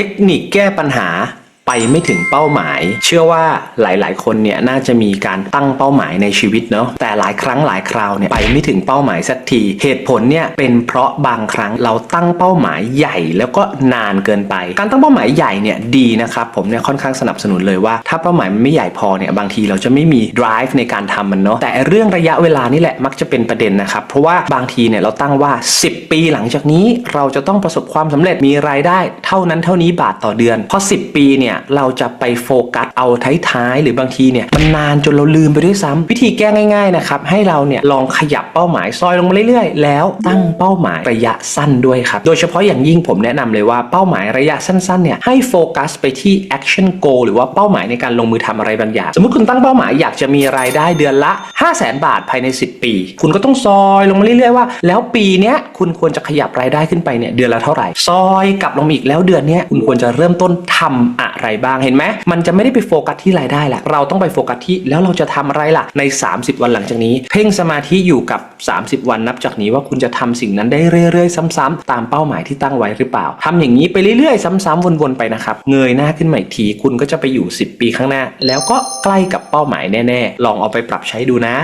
เทคนิคแก้ปัญหา ไปไม่ถึงเป้าหมาย เชื่อว่าหลาย ๆ คนเนี่ยน่าจะมีการตั้งเป้าหมายในชีวิตเนาะแต่หลายครั้งหลายคราวเนี่ยไปไม่ถึงเป้าหมายสักที เหตุผลเนี่ยเป็นเพราะบางครั้งเราตั้งเป้าหมายใหญ่แล้วก็นานเกินไป การตั้งเป้าหมายใหญ่เนี่ยดีนะครับผมเนี่ยค่อนข้างสนับสนุนเลยว่า ถ้าเป้าหมายมันไม่ใหญ่พอเนี่ยบางทีเราจะไม่มี drive ในการทำมันเนาะแต่เรื่องระยะเวลานี่แหละมักจะเป็นประเด็นนะครับเพราะว่าบางทีเนี่ยเราตั้งว่า 10 ปีหลังจากนี้เราจะต้องประสบความสำเร็จมีรายได้ เท่านั้นเท่านี้บาทต่อเดือนพอ10 ปีเนี่ยเราจะไปโฟกัสเอาท้ายๆหรือบางทีเนี่ยมันนานจนเราลืมไปด้วยซ้ำวิธีแก้ง่ายๆนะครับให้เราเนี่ยลองขยับเป้าหมายซอยลงมาเรื่อยๆ แล้วตั้งเป้าหมายระยะสั้นด้วยครับโดยเฉพาะอย่างยิ่งผมแนะนำเลยว่าเป้าหมายระยะสั้นๆเนี่ยให้โฟกัสไปที่ action goal หรือว่าเป้าหมายในการลงมือทำอะไรบางอย่างสมมติคุณตั้งเป้าหมายอยากจะมีรายได้เดือนละ 5 0 0 0 0 0บาทภายใน 10 ปี คุณก็ต้องซอยลงมาเรื่อยๆว่า แล้วปีเนี้ยคุณควรจะขยับรายได้ขึ้นไปเนี่ยเดือนละเท่าไหร่ ซอยกลับลงมาอีกแล้วเดือนเนี้ยคุณควรจะเริ่มต้นทำอะไรบ้างเห็นไหมมันจะไม่ได้ไปโฟกัสที่รายได้แหละเราต้องไปโฟกัสที่แล้วเราจะทำอะไรล่ะใน 30 วันหลังจากนี้ เพ่งสมาธิอยู่กับ 30 วันนับจากนี้ว่าคุณจะทำสิ่งนั้นได้เรื่อย ๆ ซ้ำๆตามเป้าหมายที่ตั้งไว้หรือเปล่าทำอย่างนี้ไปเรื่อยๆ ซ้ำๆวนๆไปนะครับเงยหน้าขึ้นมาอีกทีคุณก็จะไปอยู่ 10 ปีข้างหน้า แล้วก็ใกล้กับเป้าหมายแน่ๆ ลองเอาไปปรับใช้ดูนะ